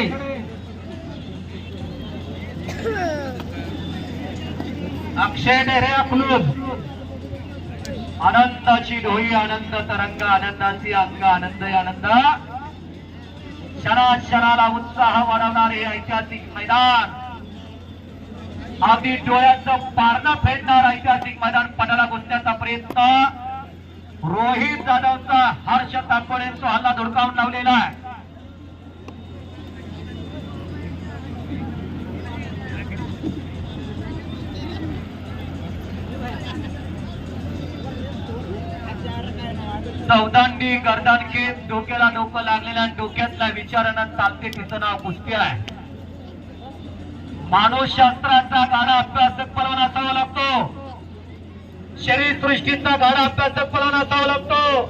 अक्षय रे अकलूज आनंदाची डोई आनंद तरंग आनंदाची अंग आनंद आनंद क्षणा क्षणाला उत्साह वाढवणारे ऐतिहासिक मैदान. अगदी डोळ्याचं पारणं फेडणार ऐतिहासिक मैदान पटाला घुसण्याचा प्रयत्न. रोहित जाधवचा हर्ष ताकवडे हल्ला धुडकावून लावलेला आहे चौदांनी गर्दानकीत डोक्याला डोकं लागलेल्या डोक्यातल्या विचारानं चालते तिचं नाव कुस्ती आहे. मानवशास्त्राचा गाडा अभ्यासक पलवान असावा लागतो. शरीर सृष्टीचा गाडा अभ्यासक पलवान असावा लागतो.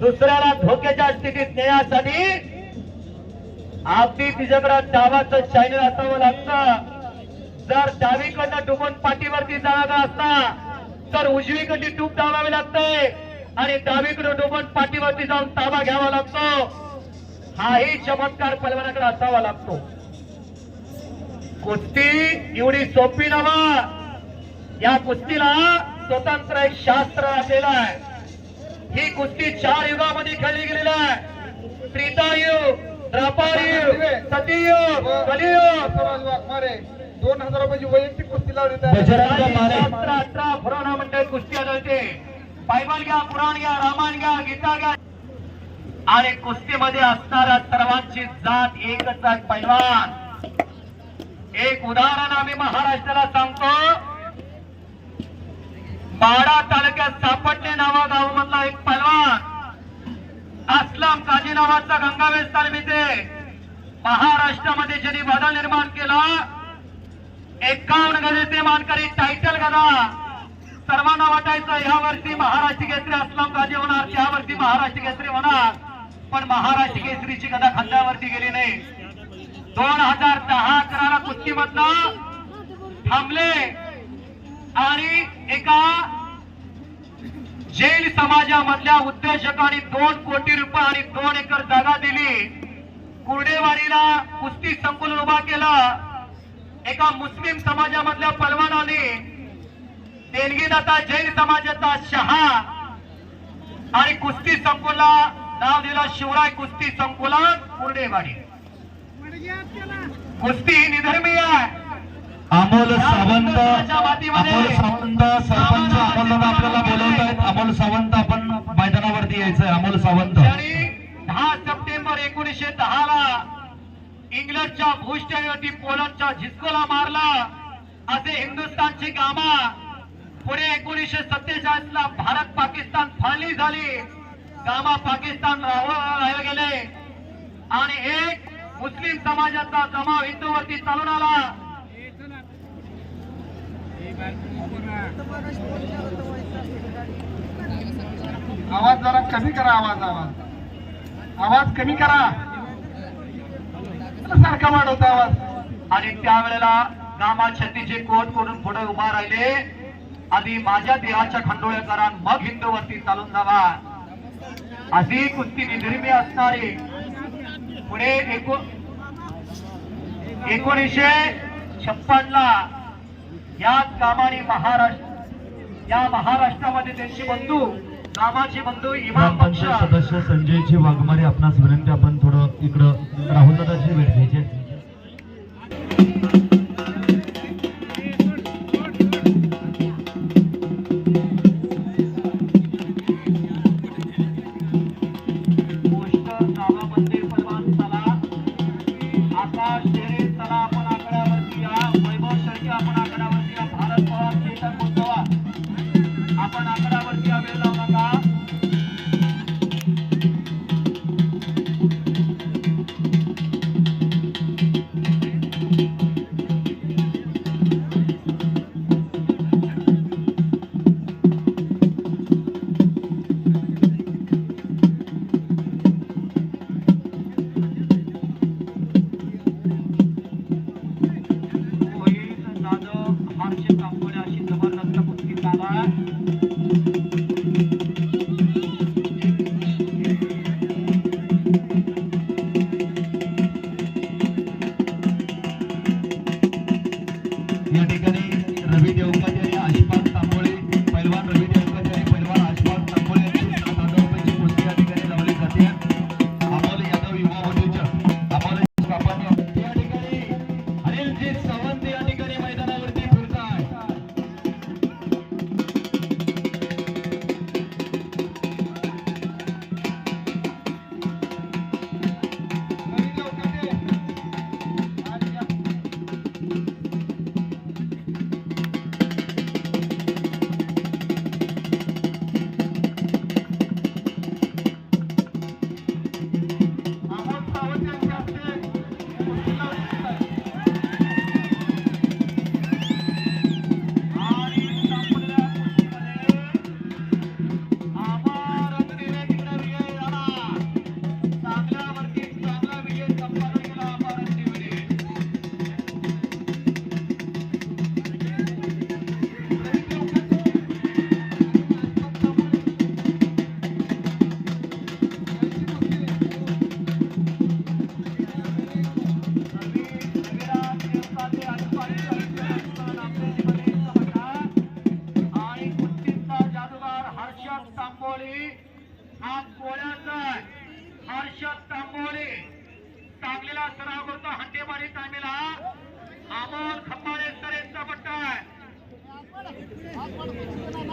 दुसऱ्याला धोक्याच्या स्थितीत नेण्यासाठी आपली तिच्याकडे डावाचं चायनल असावं लागतं. जर डावीकडनं डुबून पाठीवरती जाणारा असता तर उजवीकडली टूप दाबावी लागते. आणि डावीकडे डुबून पाठीवरती जाऊन ताबा घ्यावा लागतो. हाही चमत्कार पलवानाकडे असावा लागतो. कुस्ती एवढी सोपी नवा. या कुस्तीला स्वतंत्र एक शास्त्र असलेलं आहे. ही कुस्ती चार युगामध्ये खेळली गेलेली आहे. त्रेतायुग द्रापारयुग सतीयुग कलियुग दोन हजार रुपयाची वैयक्तिक कुस्ती लावली अठरा अठरा पुराणा मंडळ कुस्ती आढळते. बायबल घ्या पुराण घ्या रामायण घ्या गीता घ्या. आणि कुस्तीमध्ये असणाऱ्या सर्वांची जात एकच आहे पैलवान. एक उदाहरण आम्ही महाराष्ट्राला सांगतो. माडा तालुक्यात सापटणे नावा गाव मधला एक पैलवान. असलम काजी नावाचा गंगावेश तालमीचे. महाराष्ट्रामध्ये ज्यांनी बदल निर्माण केला एकावन्न गजेचे मानकरी टायटल गदा. सर्वांना वाटायचं यावर्षी वर्षी महाराष्ट्र केसरी असलम काजी होणार त्या महाराष्ट्र केसरी होणार. पण महाराष्ट्र केसरीची कदा खांद्यावरती गेली नाही. दोन हजार दहा अकराला कुस्तीमधनं थांबले. आणि एका जैन समाजामधल्या उद्योजकांनी दोन कोटी रुपये आणि दोन एकर जागा दिली. कुर्डेवाडीला कुस्ती संकुल उभा केला. एका मुस्लिम समाजामधल्या पलवानाने देणगीदाता जैन समाजाचा शहा. आणि कुस्ती संकुलला नाव दिलं शिवराय कुस्ती संकुलन कुर्डेवाडी. कुस्ती ही निधर्मीय आहे. अमोल सावंत अमोल सावंत सरपंच अमोल आपल्याला बोलवत आहेत अमोल सावंत आपण मैदानावरती यायचंय. अमोल सावंत. आणि दहा सप्टेंबर एकोणीसशे दहा ला इंग्लंडच्या भूष्टवरती पोलंडच्या झिस्कोला मारला. असे हिंदुस्थानची गामा पुढे एकोणीसशे सत्तेचाळीस ला भारत पाकिस्तान फाळणी झाली. गामा पाकिस्तान राहायला गेले. आणि एक मुस्लिम समाजाचा जमाव हिंदूवरती चालून आला. आवाज जरा कमी करा आवाज आवाज. आवाज कमी करा. सारखा वाढवता आवाज. आणि त्यावेळेला गामा छत्तीचे कोट करून पुढे उभा राहिले? आधी माझ्या देहाच्या खंडोळ्या करा मग हिंदूवरती चालून जावा. अशी कुस्ती निधर्मी असणारी पुढे एको एकोणीसशे छप्पन ला याच कामाने महाराष्ट्र या महाराष्ट्रामध्ये त्यांचे बंधू कामाचे बंधू इमाम पक्ष सदस्य संजयजी वाघमारे आपणास विनंती आपण थोडं इकडं राहुल दादाची भेट घ्यायची Savaşları अमोल खंबाळे यांचा पट्टा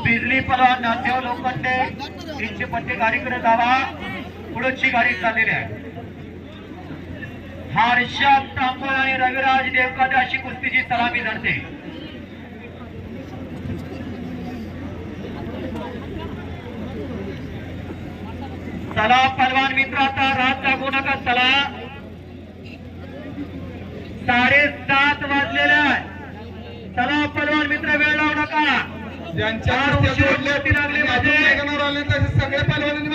बिजली पलवान नाथदेव लोखंडे. तीनशे पट्टे गाडीकडे जावा. पुढची गाडी चाललेली आहे. हर्षद तांबोळ आणि रविराज देवकाते अशी कुस्तीची सलामी धरते. चला पलवान मित्र आता रात जागू नका चला. साडे मात्र वेळ लावू नका ज्यांच्या सगळे पालवानांनी